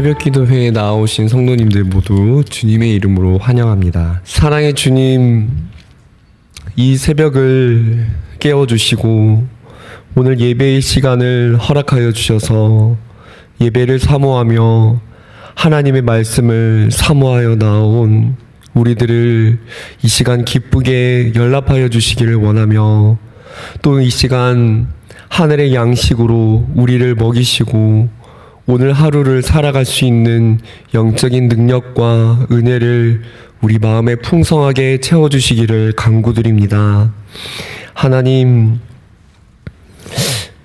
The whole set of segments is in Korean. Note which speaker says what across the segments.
Speaker 1: 새벽 기도회에 나오신 성도님들 모두 주님의 이름으로 환영합니다. 사랑의 주님, 이 새벽을 깨워주시고 오늘 예배의 시간을 허락하여 주셔서 예배를 사모하며 하나님의 말씀을 사모하여 나온 우리들을 이 시간 기쁘게 연락하여 주시기를 원하며 또 이 시간 하늘의 양식으로 우리를 먹이시고 오늘 하루를 살아갈 수 있는 영적인 능력과 은혜를 우리 마음에 풍성하게 채워주시기를 간구드립니다. 하나님,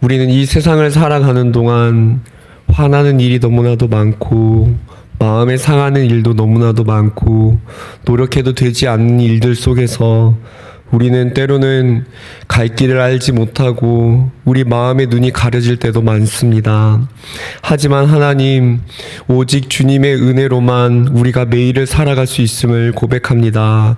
Speaker 1: 우리는 이 세상을 살아가는 동안 화나는 일이 너무나도 많고 마음에 상하는 일도 너무나도 많고 노력해도 되지 않는 일들 속에서 우리는 때로는 갈 길을 알지 못하고 우리 마음의 눈이 가려질 때도 많습니다. 하지만 하나님, 오직 주님의 은혜로만 우리가 매일을 살아갈 수 있음을 고백합니다.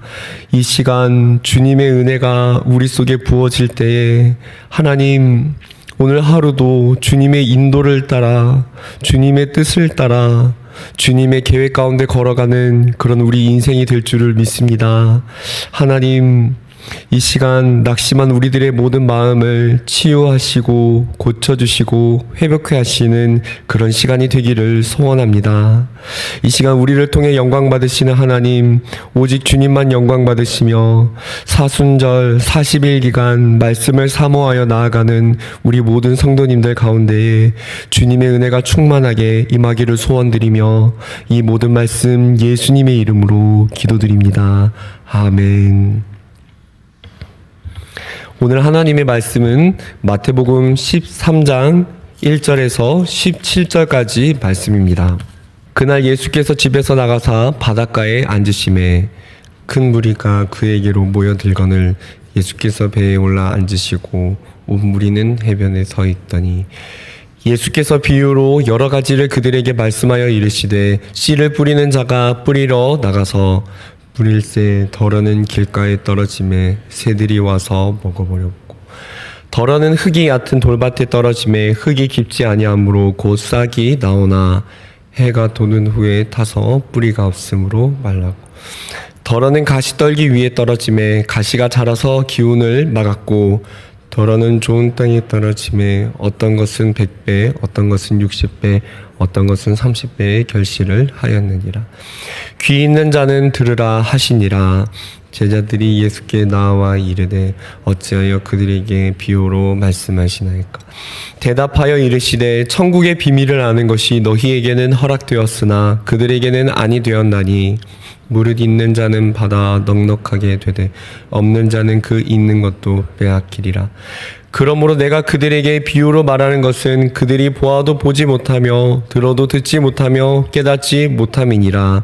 Speaker 1: 이 시간 주님의 은혜가 우리 속에 부어질 때에 하나님, 오늘 하루도 주님의 인도를 따라 주님의 뜻을 따라 주님의 계획 가운데 걸어가는 그런 우리 인생이 될 줄을 믿습니다. 하나님, 이 시간 낙심한 우리들의 모든 마음을 치유하시고 고쳐주시고 회복해 하시는 그런 시간이 되기를 소원합니다. 이 시간 우리를 통해 영광 받으시는 하나님, 오직 주님만 영광 받으시며 사순절 40일 기간 말씀을 사모하여 나아가는 우리 모든 성도님들 가운데에 주님의 은혜가 충만하게 임하기를 소원드리며 이 모든 말씀 예수님의 이름으로 기도드립니다. 아멘. 오늘 하나님의 말씀은 마태복음 13장 1절에서 17절까지 말씀입니다. 그날 예수께서 집에서 나가사 바닷가에 앉으심에 큰 무리가 그에게로 모여들거늘 예수께서 배에 올라 앉으시고 온 무리는 해변에 서 있더니 예수께서 비유로 여러 가지를 그들에게 말씀하여 이르시되 씨를 뿌리는 자가 뿌리러 나가서 뿌릴새 덜어는 길가에 떨어짐에 새들이 와서 먹어버렸고 덜어는 흙이 얕은 돌밭에 떨어짐에 흙이 깊지 아니하므로 곧 싹이 나오나 해가 도는 후에 타서 뿌리가 없으므로 말라고. 덜어는 가시 떨기 위에 떨어짐에 가시가 자라서 기운을 막았고 덜어는 좋은 땅에 떨어짐에 어떤 것은 100배 어떤 것은 60배 어떤 것은 30배의 결실을 하였느니라. 귀 있는 자는 들으라 하시니라. 제자들이 예수께 나와 이르되 어찌하여 그들에게 비유로 말씀하시나이까? 대답하여 이르시되 천국의 비밀을 아는 것이 너희에게는 허락되었으나 그들에게는 아니 되었나니 무릇 있는 자는 받아 넉넉하게 되되 없는 자는 그 있는 것도 빼앗기리라. 그러므로 내가 그들에게 비유로 말하는 것은 그들이 보아도 보지 못하며 들어도 듣지 못하며 깨닫지 못함이니라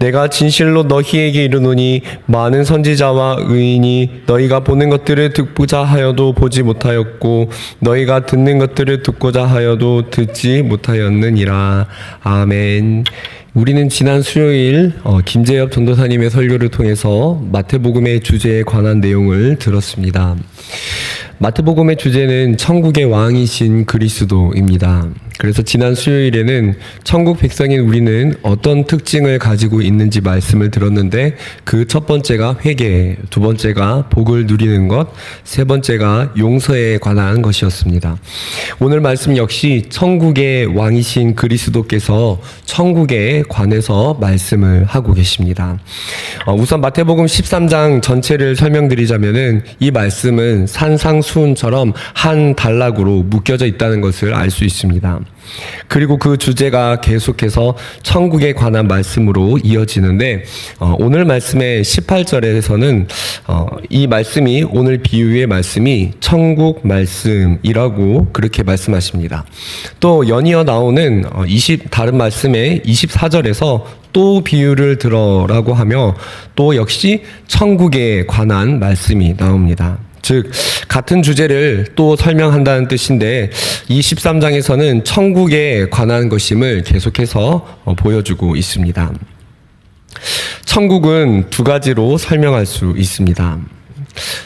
Speaker 1: 내가 진실로 너희에게 이르노니 많은 선지자와 의인이 너희가 보는 것들을 듣고자 하여도 보지 못하였고 너희가 듣는 것들을 듣고자 하여도 듣지 못하였느니라. 아멘. 우리는 지난 수요일 어, 김재엽 전도사님의 설교를 통해서 마태복음의 주제에 관한 내용을 들었습니다. 마태복음의 주제는 천국의 왕이신 그리스도입니다. 그래서 지난 수요일에는 천국 백성인 우리는 어떤 특징을 가지고 있는지 말씀을 들었는데 그 첫 번째가 회개, 두 번째가 복을 누리는 것, 세 번째가 용서에 관한 것이었습니다. 오늘 말씀 역시 천국의 왕이신 그리스도께서 천국에 관해서 말씀을 하고 계십니다. 어, 우선 마태복음 13장 전체를 설명드리자면은 이 말씀은 산상 수은처럼 한 단락으로 묶여져 있다는 것을 알 수 있습니다. 그리고 그 주제가 계속해서 천국에 관한 말씀으로 이어지는데 어, 오늘 말씀의 18절에서는 어, 이 말씀이 오늘 비유의 말씀이 천국 말씀이라고 그렇게 말씀하십니다. 또 연이어 나오는 어, 20 다른 말씀의 24절에서 또 비유를 들어라고 하며 또 역시 천국에 관한 말씀이 나옵니다. 즉 같은 주제를 또 설명한다는 뜻인데 이 13장에서는 천국에 관한 것임을 계속해서 어, 보여주고 있습니다. 천국은 두 가지로 설명할 수 있습니다.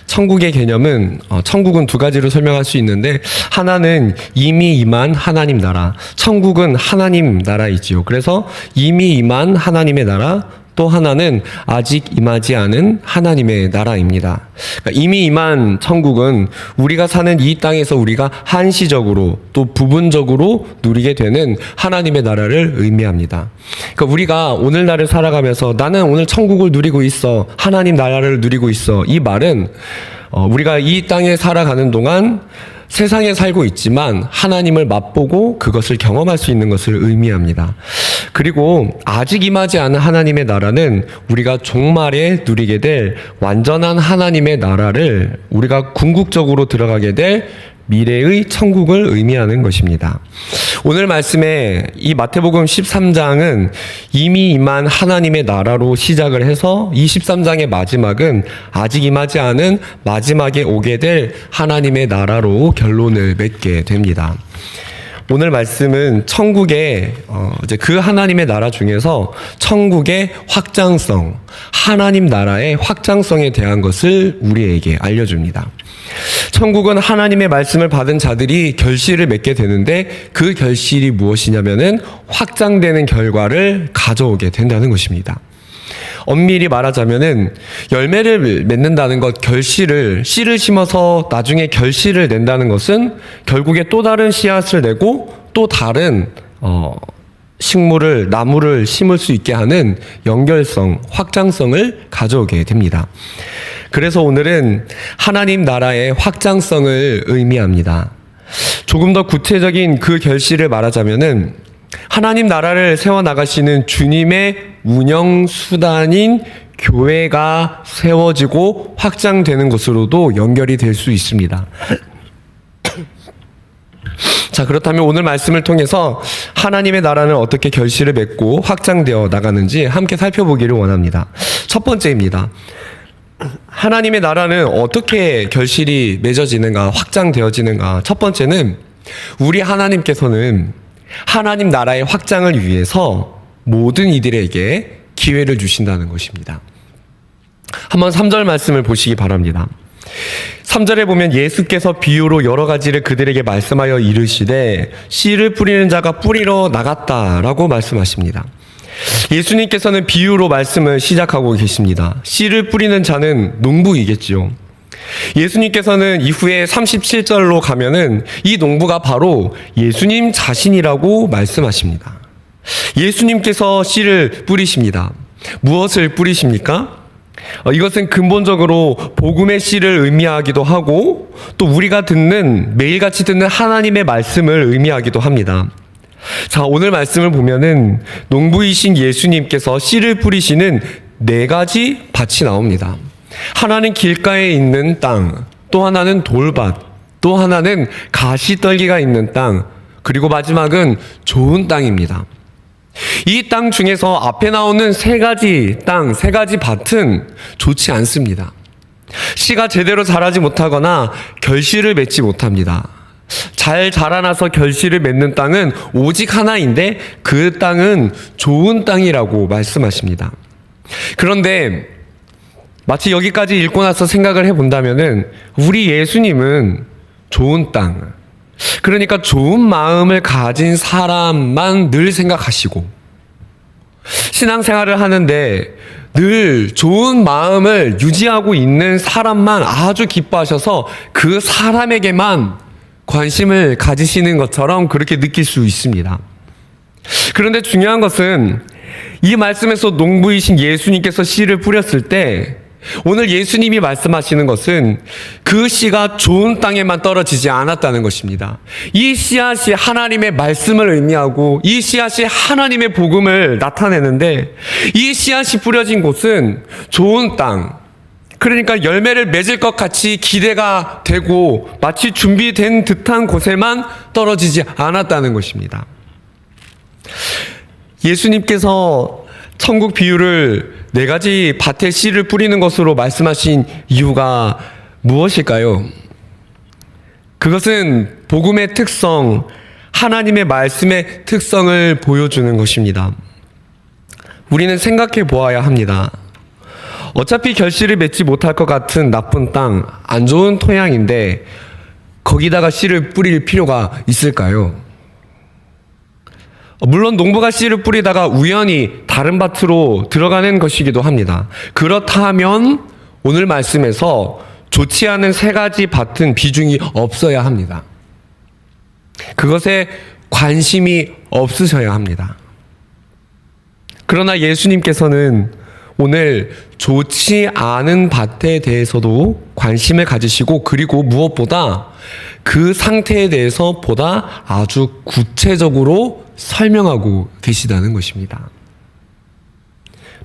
Speaker 1: 천국의 개념은 어, 천국은 두 가지로 설명할 수 있는데 하나는 이미 임한 하나님 나라. 천국은 하나님 나라이지요. 그래서 이미 임한 하나님의 나라 또 하나는 아직 임하지 않은 하나님의 나라입니다. 그러니까 이미 임한 천국은 우리가 사는 이 땅에서 우리가 한시적으로 또 부분적으로 누리게 되는 하나님의 나라를 의미합니다. 그러니까 우리가 오늘날을 살아가면서 나는 오늘 천국을 누리고 있어. 하나님 나라를 누리고 있어. 이 말은 어, 우리가 이 땅에 살아가는 동안 세상에 살고 있지만 하나님을 맛보고 그것을 경험할 수 있는 것을 의미합니다. 그리고 아직 임하지 않은 하나님의 나라는 우리가 종말에 누리게 될 완전한 하나님의 나라를 우리가 궁극적으로 들어가게 될 미래의 천국을 의미하는 것입니다. 오늘 말씀에 이 마태복음 13장은 이미 임한 하나님의 나라로 시작을 해서 23장의 마지막은 아직 임하지 않은 마지막에 오게 될 하나님의 나라로 결론을 맺게 됩니다. 오늘 말씀은 천국의 어, 이제 그 하나님의 나라 중에서 천국의 확장성, 하나님 나라의 확장성에 대한 것을 우리에게 알려줍니다. 천국은 하나님의 말씀을 받은 자들이 결실을 맺게 되는데 그 결실이 무엇이냐면은 확장되는 결과를 가져오게 된다는 것입니다. 엄밀히 말하자면은 열매를 맺는다는 것, 결실을 씨를 심어서 나중에 결실을 낸다는 것은 결국에 또 다른 씨앗을 내고 또 다른 어, 식물을 나무를 심을 수 있게 하는 연결성, 확장성을 가져오게 됩니다. 그래서 오늘은 하나님 나라의 확장성을 의미합니다. 조금 더 구체적인 그 결실을 말하자면은 하나님 나라를 세워 나가시는 주님의 운영 수단인 교회가 세워지고 확장되는 것으로도 연결이 될 수 있습니다. 자, 그렇다면 오늘 말씀을 통해서 하나님의 나라는 어떻게 결실을 맺고 확장되어 나가는지 함께 살펴보기를 원합니다. 첫 번째입니다. 하나님의 나라는 어떻게 결실이 맺어지는가, 확장되어지는가. 첫 번째는 우리 하나님께서는 하나님 나라의 확장을 위해서 모든 이들에게 기회를 주신다는 것입니다. 한번 3절 말씀을 보시기 바랍니다. 3절에 보면 예수께서 비유로 여러 가지를 그들에게 말씀하여 이르시되 씨를 뿌리는 자가 뿌리러 나갔다라고 말씀하십니다. 예수님께서는 비유로 말씀을 시작하고 계십니다. 씨를 뿌리는 자는 농부이겠지요. 예수님께서는 이후에 37절로 가면은 이 농부가 바로 예수님 자신이라고 말씀하십니다. 예수님께서 씨를 뿌리십니다. 무엇을 뿌리십니까? 어, 이것은 근본적으로 복음의 씨를 의미하기도 하고 또 우리가 듣는 매일같이 듣는 하나님의 말씀을 의미하기도 합니다. 자, 오늘 말씀을 보면은 농부이신 예수님께서 씨를 뿌리시는 네 가지 밭이 나옵니다. 하나는 길가에 있는 땅, 또 하나는 돌밭, 또 하나는 가시떨기가 있는 땅, 그리고 마지막은 좋은 땅입니다. 이 땅 중에서 앞에 나오는 세 가지 땅, 세 가지 밭은 좋지 않습니다. 씨가 제대로 자라지 못하거나 결실을 맺지 못합니다. 잘 자라나서 결실을 맺는 땅은 오직 하나인데 그 땅은 좋은 땅이라고 말씀하십니다. 그런데 마치 여기까지 읽고 나서 생각을 해본다면은 우리 예수님은 좋은 땅, 그러니까 좋은 마음을 가진 사람만 늘 생각하시고 신앙생활을 하는데 늘 좋은 마음을 유지하고 있는 사람만 아주 기뻐하셔서 그 사람에게만 관심을 가지시는 것처럼 그렇게 느낄 수 있습니다. 그런데 중요한 것은 이 말씀에서 농부이신 예수님께서 씨를 뿌렸을 때 오늘 예수님이 말씀하시는 것은 그 씨가 좋은 땅에만 떨어지지 않았다는 것입니다. 이 씨앗이 하나님의 말씀을 의미하고 이 씨앗이 하나님의 복음을 나타내는데 이 씨앗이 뿌려진 곳은 좋은 땅, 그러니까 열매를 맺을 것 같이 기대가 되고 마치 준비된 듯한 곳에만 떨어지지 않았다는 것입니다. 예수님께서 천국 비유를 네 가지 밭에 씨를 뿌리는 것으로 말씀하신 이유가 무엇일까요? 그것은 복음의 특성, 하나님의 말씀의 특성을 보여주는 것입니다. 우리는 생각해 보아야 합니다. 어차피 결실을 맺지 못할 것 같은 나쁜 땅, 안 좋은 토양인데 거기다가 씨를 뿌릴 필요가 있을까요? 물론 농부가 씨를 뿌리다가 우연히 다른 밭으로 들어가는 것이기도 합니다. 그렇다면 오늘 말씀에서 좋지 않은 세 가지 밭은 비중이 없어야 합니다. 그것에 관심이 없으셔야 합니다. 그러나 예수님께서는 오늘 좋지 않은 밭에 대해서도 관심을 가지시고 그리고 무엇보다 그 상태에 대해서 보다 아주 구체적으로 설명하고 계시다는 것입니다.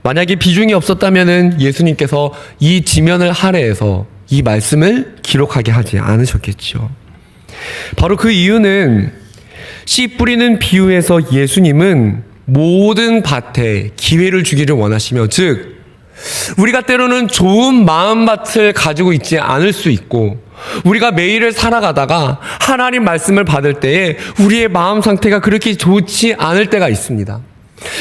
Speaker 1: 만약에 비중이 없었다면 예수님께서 이 지면을 할애해서 이 말씀을 기록하게 하지 않으셨겠죠. 바로 그 이유는 씨 뿌리는 비유에서 예수님은 모든 밭에 기회를 주기를 원하시며 즉 우리가 때로는 좋은 마음밭을 가지고 있지 않을 수 있고 우리가 매일을 살아가다가 하나님 말씀을 받을 때에 우리의 마음 상태가 그렇게 좋지 않을 때가 있습니다.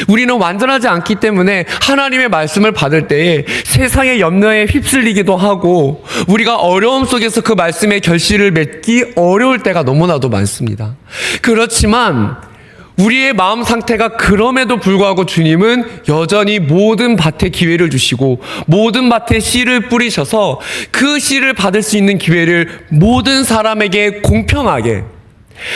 Speaker 1: 우리는 완전하지 않기 때문에 하나님의 말씀을 받을 때에 세상의 염려에 휩쓸리기도 하고 우리가 어려움 속에서 그 말씀의 결실을 맺기 어려울 때가 너무나도 많습니다. 그렇지만 우리의 마음 상태가 그럼에도 불구하고 주님은 여전히 모든 밭에 기회를 주시고 모든 밭에 씨를 뿌리셔서 그 씨를 받을 수 있는 기회를 모든 사람에게 공평하게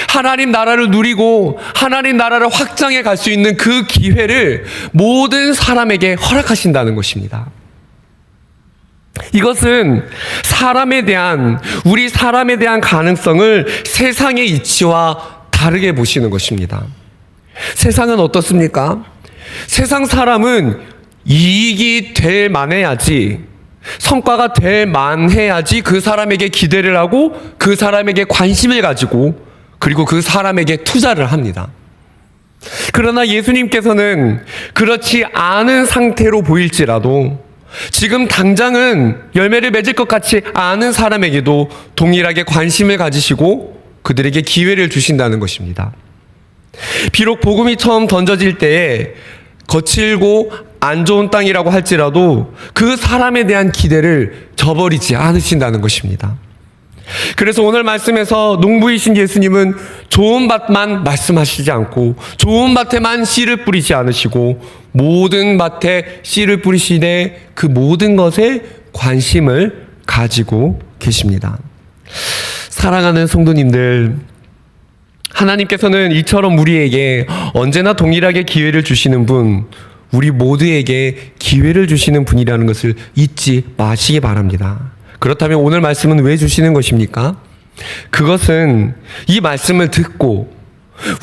Speaker 1: 하나님 나라를 누리고 하나님 나라를 확장해 갈 수 있는 그 기회를 모든 사람에게 허락하신다는 것입니다. 이것은 사람에 대한, 우리 사람에 대한 가능성을 세상의 이치와 다르게 보시는 것입니다. 세상은 어떻습니까? 세상 사람은 이익이 될 만해야지, 성과가 될 만해야지 그 사람에게 기대를 하고 그 사람에게 관심을 가지고 그리고 그 사람에게 투자를 합니다. 그러나 예수님께서는 그렇지 않은 상태로 보일지라도 지금 당장은 열매를 맺을 것 같이 않은 사람에게도 동일하게 관심을 가지시고 그들에게 기회를 주신다는 것입니다. 비록 복음이 처음 던져질 때에 거칠고 안 좋은 땅이라고 할지라도 그 사람에 대한 기대를 저버리지 않으신다는 것입니다. 그래서 오늘 말씀에서 농부이신 예수님은 좋은 밭만 말씀하시지 않고 좋은 밭에만 씨를 뿌리지 않으시고 모든 밭에 씨를 뿌리시되 그 모든 것에 관심을 가지고 계십니다. 사랑하는 성도님들, 하나님께서는 이처럼 우리에게 언제나 동일하게 기회를 주시는 분, 우리 모두에게 기회를 주시는 분이라는 것을 잊지 마시기 바랍니다. 그렇다면 오늘 말씀은 왜 주시는 것입니까? 그것은 이 말씀을 듣고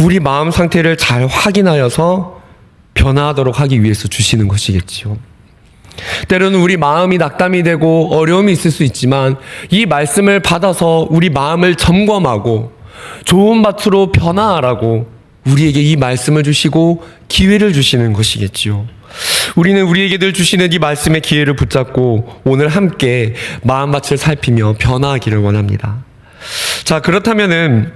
Speaker 1: 우리 마음 상태를 잘 확인하여서 변화하도록 하기 위해서 주시는 것이겠지요. 때로는 우리 마음이 낙담이 되고 어려움이 있을 수 있지만 이 말씀을 받아서 우리 마음을 점검하고 좋은 밭으로 변화하라고 우리에게 이 말씀을 주시고 기회를 주시는 것이겠지요. 우리는 우리에게 늘 주시는 이 말씀의 기회를 붙잡고 오늘 함께 마음밭을 살피며 변화하기를 원합니다. 자, 그렇다면은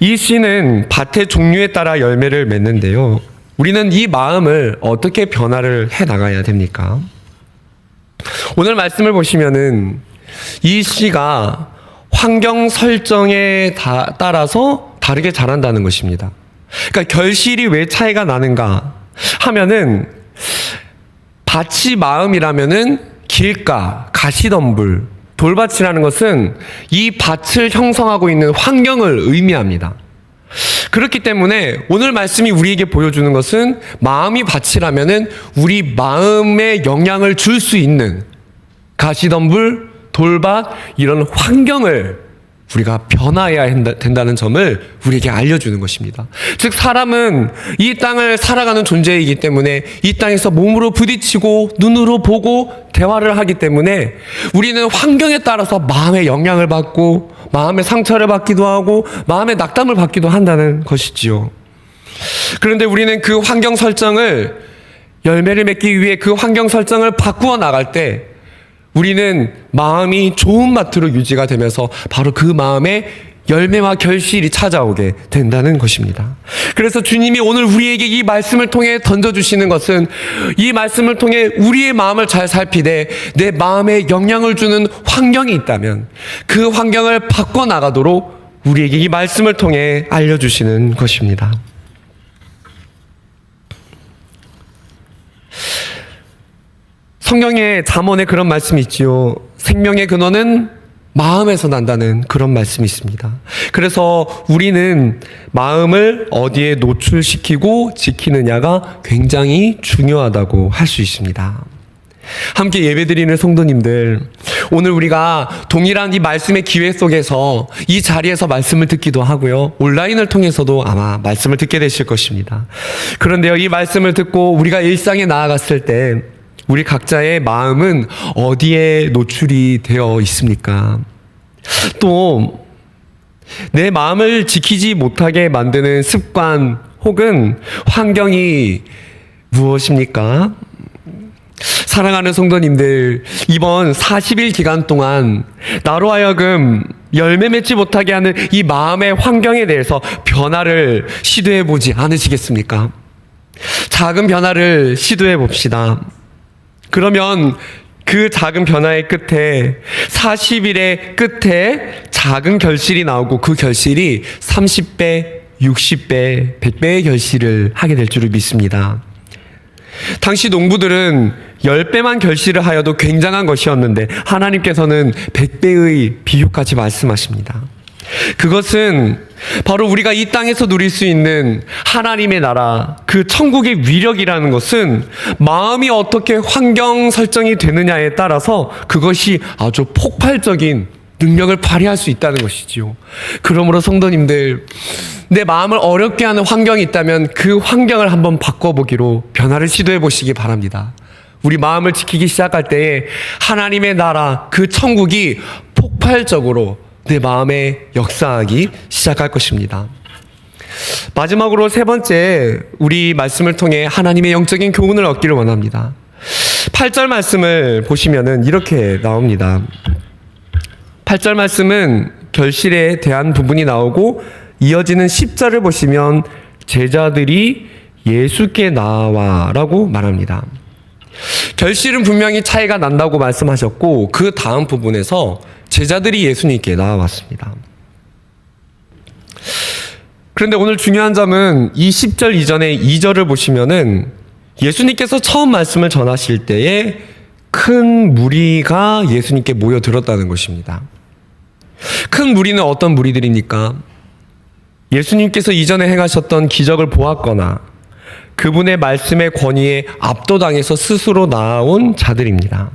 Speaker 1: 이 씨는 밭의 종류에 따라 열매를 맺는데요. 우리는 이 마음을 어떻게 변화를 해 나가야 됩니까? 오늘 말씀을 보시면은 이 씨가 환경 설정에 따라서 다르게 자란다는 것입니다. 그러니까 결실이 왜 차이가 나는가 하면은 밭이 마음이라면은 길가, 가시덤불, 돌밭이라는 것은 이 밭을 형성하고 있는 환경을 의미합니다. 그렇기 때문에 오늘 말씀이 우리에게 보여주는 것은 마음이 밭이라면은 우리 마음에 영향을 줄 수 있는 가시덤불, 돌밭 이런 환경을 우리가 변화해야 된다는 점을 우리에게 알려주는 것입니다. 즉 사람은 이 땅을 살아가는 존재이기 때문에 이 땅에서 몸으로 부딪히고 눈으로 보고 대화를 하기 때문에 우리는 환경에 따라서 마음의 영향을 받고 마음의 상처를 받기도 하고 마음의 낙담을 받기도 한다는 것이지요. 그런데 우리는 그 환경 설정을 열매를 맺기 위해 그 환경 설정을 바꾸어 나갈 때 우리는 마음이 좋은 마트로 유지가 되면서 바로 그 마음에 열매와 결실이 찾아오게 된다는 것입니다. 그래서 주님이 오늘 우리에게 이 말씀을 통해 던져주시는 것은 이 말씀을 통해 우리의 마음을 잘 살피되 내 마음에 영향을 주는 환경이 있다면 그 환경을 바꿔나가도록 우리에게 이 말씀을 통해 알려주시는 것입니다. 성경의 잠언에 그런 말씀이 있지요. 생명의 근원은 마음에서 난다는 그런 말씀이 있습니다. 그래서 우리는 마음을 어디에 노출시키고 지키느냐가 굉장히 중요하다고 할 수 있습니다. 함께 예배드리는 성도님들, 오늘 우리가 동일한 이 말씀의 기회 속에서 이 자리에서 말씀을 듣기도 하고요. 온라인을 통해서도 아마 말씀을 듣게 되실 것입니다. 그런데요, 이 말씀을 듣고 우리가 일상에 나아갔을 때 우리 각자의 마음은 어디에 노출이 되어 있습니까? 또, 내 마음을 지키지 못하게 만드는 습관 혹은 환경이 무엇입니까? 사랑하는 성도님들, 이번 40일 기간 동안 나로 하여금 열매 맺지 못하게 하는 이 마음의 환경에 대해서 변화를 시도해 보지 않으시겠습니까? 작은 변화를 시도해 봅시다. 그러면 그 작은 변화의 끝에 40일의 끝에 작은 결실이 나오고 그 결실이 30배, 60배, 100배의 결실을 하게 될 줄을 믿습니다. 당시 농부들은 10배만 결실을 하여도 굉장한 것이었는데 하나님께서는 100배의 비유까지 말씀하십니다. 그것은 바로 우리가 이 땅에서 누릴 수 있는 하나님의 나라, 그 천국의 위력이라는 것은 마음이 어떻게 환경 설정이 되느냐에 따라서 그것이 아주 폭발적인 능력을 발휘할 수 있다는 것이지요. 그러므로 성도님들, 내 마음을 어렵게 하는 환경이 있다면 그 환경을 한번 바꿔보기로 변화를 시도해 보시기 바랍니다. 우리 마음을 지키기 시작할 때에 하나님의 나라, 그 천국이 폭발적으로 내 마음에 역사하기 시작할 것입니다. 마지막으로 세 번째, 우리 말씀을 통해 하나님의 영적인 교훈을 얻기를 원합니다. 8절 말씀을 보시면은 이렇게 나옵니다. 8절 말씀은 결실에 대한 부분이 나오고 이어지는 10절을 보시면 제자들이 예수께 나와라고 말합니다. 결실은 분명히 차이가 난다고 말씀하셨고 그 다음 부분에서 제자들이 예수님께 나와왔습니다. 그런데 오늘 중요한 점은 이 10절 이전에 2절을 보시면은 예수님께서 처음 말씀을 전하실 때에 큰 무리가 예수님께 모여들었다는 것입니다. 큰 무리는 어떤 무리들입니까? 예수님께서 이전에 행하셨던 기적을 보았거나 그분의 말씀의 권위에 압도당해서 스스로 나온 자들입니다.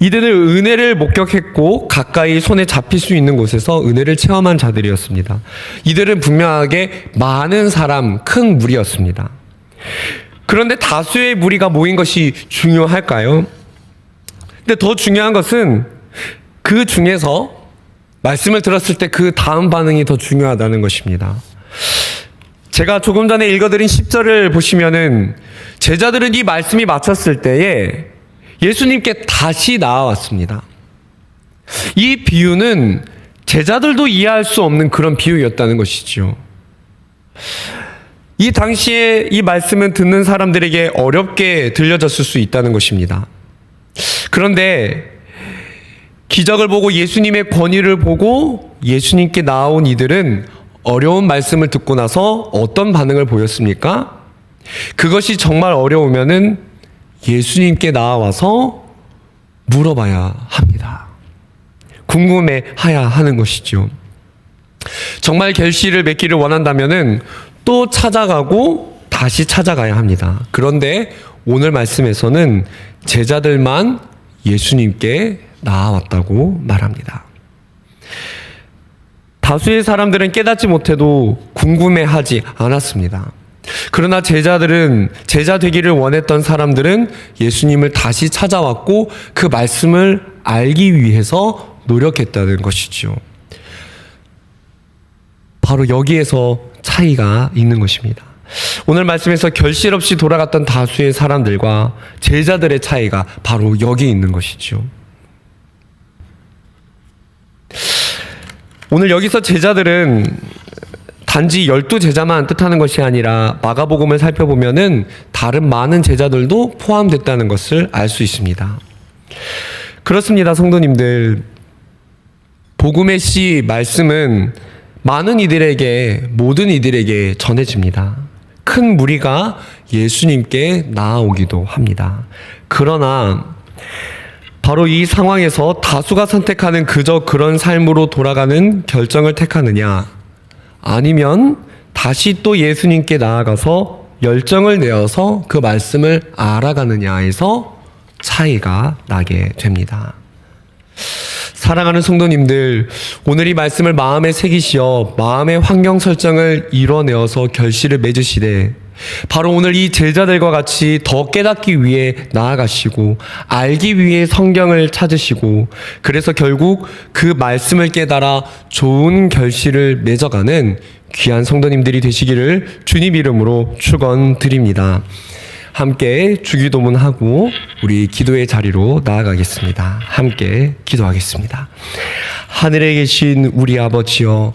Speaker 1: 이들은 은혜를 목격했고 가까이 손에 잡힐 수 있는 곳에서 은혜를 체험한 자들이었습니다. 이들은 분명하게 많은 사람, 큰 무리였습니다. 그런데 다수의 무리가 모인 것이 중요할까요? 근데 더 중요한 것은 그 중에서 말씀을 들었을 때 그 다음 반응이 더 중요하다는 것입니다. 제가 조금 전에 읽어드린 10절을 보시면은 제자들은 이 말씀이 마쳤을 때에 예수님께 다시 나와왔습니다. 이 비유는 제자들도 이해할 수 없는 그런 비유였다는 것이지요. 이 당시에 이 말씀은 듣는 사람들에게 어렵게 들려졌을 수 있다는 것입니다. 그런데 기적을 보고 예수님의 권위를 보고 예수님께 나온 이들은 어려운 말씀을 듣고 나서 어떤 반응을 보였습니까? 그것이 정말 어려우면은 예수님께 나와서 물어봐야 합니다. 궁금해 하야 하는 것이죠. 정말 결실을 맺기를 원한다면은 또 찾아가고 다시 찾아가야 합니다. 그런데 오늘 말씀에서는 제자들만 예수님께 나아왔다고 말합니다. 다수의 사람들은 깨닫지 못해도 궁금해하지 않았습니다. 그러나 제자들은 제자 되기를 원했던 사람들은 예수님을 다시 찾아왔고 그 말씀을 알기 위해서 노력했다는 것이죠. 바로 여기에서 차이가 있는 것입니다. 오늘 말씀에서 결실 없이 돌아갔던 다수의 사람들과 제자들의 차이가 바로 여기 있는 것이죠. 오늘 여기서 제자들은 단지 열두 제자만 뜻하는 것이 아니라 마가복음을 살펴보면은 다른 많은 제자들도 포함됐다는 것을 알 수 있습니다. 그렇습니다, 성도님들. 복음의 씨 말씀은 많은 이들에게 모든 이들에게 전해집니다. 큰 무리가 예수님께 나아오기도 합니다. 그러나 바로 이 상황에서 다수가 선택하는 그저 그런 삶으로 돌아가는 결정을 택하느냐 아니면 다시 또 예수님께 나아가서 열정을 내어서 그 말씀을 알아가느냐에서 차이가 나게 됩니다. 사랑하는 성도님들, 오늘 이 말씀을 마음에 새기시어 마음의 환경 설정을 이뤄내어서 결실을 맺으시되 바로 오늘 이 제자들과 같이 더 깨닫기 위해 나아가시고 알기 위해 성경을 찾으시고 그래서 결국 그 말씀을 깨달아 좋은 결실을 맺어가는 귀한 성도님들이 되시기를 주님 이름으로 축원드립니다. 함께 주기도문하고 우리 기도의 자리로 나아가겠습니다. 함께 기도하겠습니다. 하늘에 계신 우리 아버지여